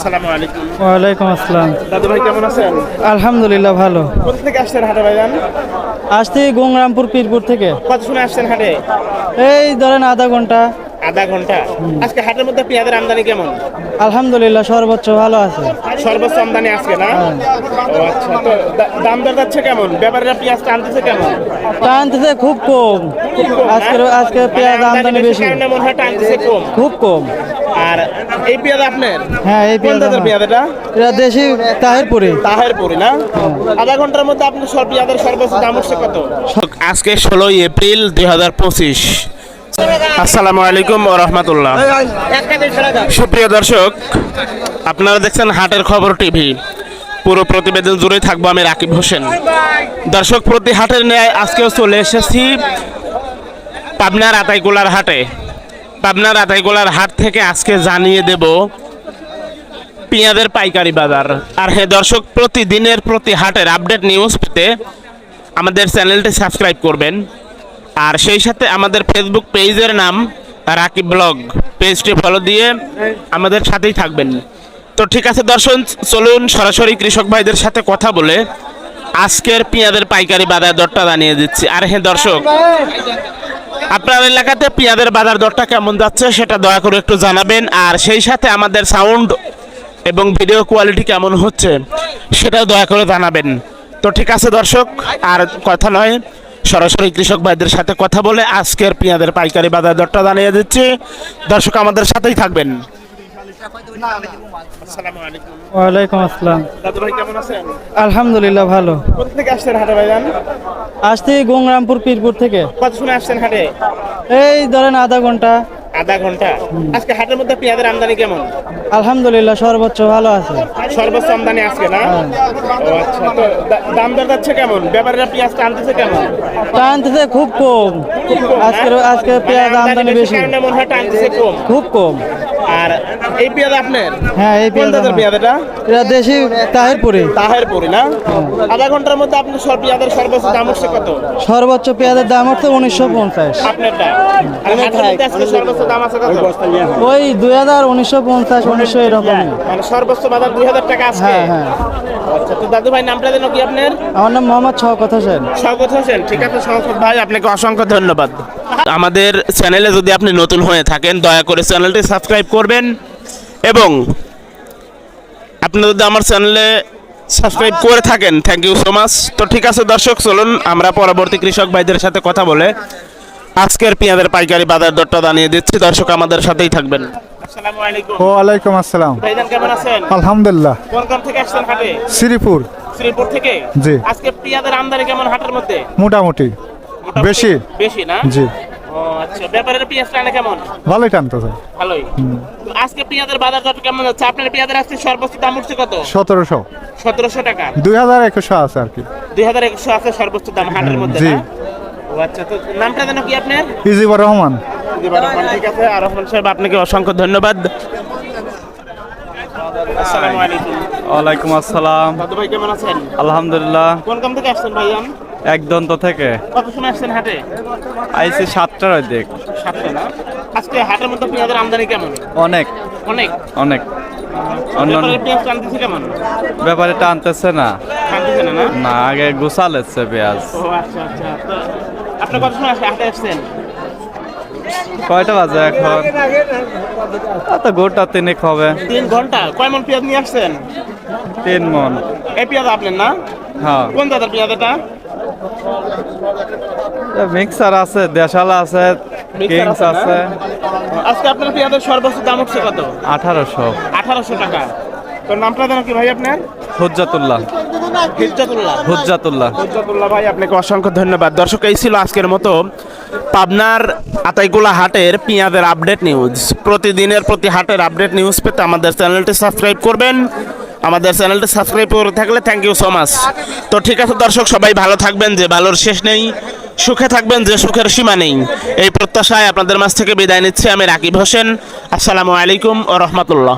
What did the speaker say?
ওয়ালাইকুম আসসালাম। দাদু ভাই কেমন আছেন? আলহামদুলিল্লাহ ভালো। কোথা থেকে আসছেন হাটে ভাইজান? আসছি গঙ্গরামপুর পীরপুর থেকে। কত সময় আসছেন হাটে? এই ধরেন আধা ঘণ্টা। আধা ঘণ্টা? আজকে হাটের মধ্যে পেঁয়াজের আমদানি কেমন? আলহামদুলিল্লাহ সর্বোচ্চ ভালো আছে। সর্বোচ্চ আমদানি আজকে না? ও আচ্ছা তো দাম দর যাচ্ছে কেমন? ব্যাপারীরা পেঁয়াজটা আনতেছে কেমন? টানতেছে খুব কম। আজকে আজকে পেঁয়াজ মানে আমদানি বেশি মনে হয় টানতেছে কম। খুব কম। আর এই পেঁয়াজ আপনার? হ্যাঁ এই পেঁয়াজ আমার। পেঁয়াজ এটা? এটা দেশি তাহেরপুরি। তাহেরপুরি না? আধা ঘণ্টার মধ্যে আপনি সব পেঁয়াজের সর্বোচ্চ দাম হচ্ছে কত? আজকে ষোলোই এপ্রিল দুই হাজার পঁচিশ। আসসালামু আলাইকুম রহমতুল্লাহ। সুপ্রিয় দর্শক আপনারা দেখছেন হাটের খবর টিভি। পুরো প্রতিবেদন জুড়ে থাকব আমি রাকিব হোসেন। দর্শক প্রতি হাটের ন্যায় আজকেও চলে এসেছি পাবনার আতাইকুলার হাটে। পাবনার আতাইকুলার হাট থেকে আজকে জানিয়ে দেব পেঁয়াজের পাইকারি বাজার। আর হ্যাঁ দর্শক প্রতিদিনের প্রতি হাটের আপডেট নিউজ পেতে আমাদের চ্যানেলটি সাবস্ক্রাইব করবেন। আর সেই সাথে আমাদের ফেসবুক পেজের নাম রাকিব ব্লগ। পেজটি ফলো দিয়ে আমাদের সাথেই থাকবেন। তো ঠিক আছে দর্শন, চলুন সরাসরি কৃষক ভাইদের সাথে কথা বলে আজকের পেঁয়াজের পাইকারি বাজার দরটা জানিয়ে দিচ্ছি। আর হ্যাঁ দর্শক, আপনার এলাকাতে পেঁয়াজের বাজার দরটা কেমন যাচ্ছে সেটা দয়া করে একটু জানাবেন। আর সেই সাথে আমাদের সাউন্ড এবং ভিডিও কোয়ালিটি কেমন হচ্ছে সেটাও দয়া করে জানাবেন। তো ঠিক আছে দর্শক, আর কথা নয় সরাসরি কৃষক ভাইদের সাথে কথা বলে আজকের পেঁয়াজের পাইকারি বাজার দরটা জানিয়ে দিচ্ছি। দর্শক আমাদের সাথেই থাকবেন। ওয়ালাইকুম আসসালাম। দাদু ভাই কেমন আছেন? আলহামদুলিল্লাহ ভালো। কোথা থেকে আসছেন হাটে ভাইজান? আসছি গঙ্গরামপুর পীরপুর থেকে। কত সময় আসছেন হাটে? এই ধরেন আধা ঘণ্টা। আধা ঘণ্টা। আজকে হাটের মধ্যে পেঁয়াজের আমদানি কেমন? আলহামদুলিল্লাহ সর্বোচ্চ ভালো আছে। সর্বোচ্চ আমদানি আজকে না? ও আচ্ছা তো দাম দর যাচ্ছে কেমন? ব্যাপারীরা পেঁয়াজটা আনতেছে কেমন? টানতেছে খুব কম। আজকে আজকে পেঁয়াজ মানে আমদানি বেশি হয় টানতেছে কম? খুব কম। আর এই পেঁয়াজ আপনার? হ্যাঁ এই কোন পেঁয়াজ জাতের আমার। পেঁয়াজ এটা? এটা দেশি তাহেরপুরি। না? আধা ঘণ্টার মধ্যে আপনি সব পেঁয়াজের সর্বোচ্চ দাম হচ্ছে কত? সর্বোচ্চ পেঁয়াজের দাম হচ্ছে উনিশশো পঞ্চাশ। আপনারটা মধ্যে আজকে সর্বোচ্চ দাম আছে কত? ওই দুই হাজার উনিশশো পঞ্চাশ উনিশশো এরকমই। মানে সর্বোচ্চ বাজার দুই হাজার টাকা আজকে? হ্যাঁ হ্যাঁ। আচ্ছা তো দাদু ভাই নামটা যেন কি আপনার? আমার নাম মোহাম্মদ শওকত হোসেন। স্বাগত হোসেন ঠিক আছে স্বাগত ভাই আপনাকে অসংখ্য ধন্যবাদ। আমাদের চ্যানেলে যদি আপনি নতুন হয়ে থাকেন দয়া করে চ্যানেলটি সাবস্ক্রাইব করবেন এবং আপনি যদি আমার চ্যানেলে সাবস্ক্রাইব করে থাকেন থ্যাংক ইউ সো মাচ তো ঠিক আছে দর্শক চলুন আমরা পরবর্তী কৃষক ভাইদের সাথে কথা বলে আজকের পেঁয়াজের পাইকারি বাজার দরটা জানিয়ে দিচ্ছি। দর্শক আমাদের সাথেই থাকবেন। আসসালামু আলাইকুম। ওয়ালাইকুম আসসালাম। ভাইজান কেমন আছেন? আলহামদুলিল্লাহ। কোন গ্রাম থেকে আসছেন হাটে? শ্রীপুর। শ্রীপুর থেকে? জি। আজকে পেঁয়াজের আমদানি কেমন হাটের মধ্যে? মোটামুটি মোটামুটি। বেশি? বেশি না? জি। আচ্ছা ব্যাপারের পেঁয়াজ টানে কেমন? ভালোই টানতেছে ভালোই। আজকে পেঁয়াজের বাজার দর কেমন যাচ্ছে আপনার পেঁয়াজের আজকে সর্বোচ্চ দাম উঠছে কত? সতেরোশো। সতেরোশো টাকা। দুই হাজার একুশশো আছে আর কি। দুই হাজার একশো আছে সর্বোচ্চ দাম হাটের মধ্যে জি। আচ্ছা তো নামটা যেন কি আপনার? ইজিবর রহমান। মুজিবুর রহমান, ঠিক আছে। আর রহমান সাহেব আপনাকে অসংখ্য ধন্যবাদ। আসসালামু আলাইকুম। ওয়ালাইকুম আসসালাম। দাদু ভাই কেমন আছেন? আলহামদুলিল্লাহ। কোন গ্রাম থেকে আসছেন ভাইয়ান একদন্ত থেকে। কত সময় আসছেন হাটে? আইসি সাতটার দিক সাতটা না? আজকে হাটের মধ্যে পেঁয়াজের আমদানি কেমন? অনেক। অনেক? অনেক। অন্য ব্যাপারের পেঁয়াজ টানতেছে কেমন? ব্যাপারে টানতেছে না। টানতেছে না আগে পেঁয়াজ। ও আচ্ছা আচ্ছা। আপনি কত সময় হাটে আসছেন? কয়টা বাজে এখন? তো গোটা তিনেক হবে। তিন ঘণ্টা। কয় মন পেঁয়াজ নিয়ে আসছেন? তিন মন। এই পেঁয়াজ আপনার না? হ্যাঁ। কোন জাতের পেঁয়াজ এটা? মিক্সার আছে দেশালা আছে কিংস আছে আজকে আপনার পেঁয়াজের সর্বোচ্চ দাম উঠছে কত? আঠারোশো। আঠারোশো টাকা। তো নামটা যেন কি ভাই আপনার? হুজ্জাতুল্লাহ। হিজ্জাতুল্লাহ। হুজ্জাতুল্লাহ। হুজ্জাতুল্লাহ ভাই আপনাকে অসংখ্য ধন্যবাদ। দর্শক এই ছিল আজকের মতো পাবনার আতাইকুলা হাটের পেঁয়াজের আপডেট নিউজ প্রতিদিনের প্রতি হাটের আপডেট নিউজ পেতে আমাদের চ্যানেলটি সাবস্ক্রাইব করবেন। আমাদের চ্যানেলটা সাবস্ক্রাইব করে থাকলে থ্যাংক ইউ সো মাচ তো ঠিক আছে দর্শক, সবাই ভালো থাকবেন, যে ভালোর শেষ নেই, সুখে থাকবেন, যে সুখের সীমা নেই। এই প্রত্যাশায় আপনাদের মাছ থেকে বিদায় নিচ্ছি, আমি রাকিব হোসেন। আসসালামু আলাইকুম ও রহমতুল্লাহ।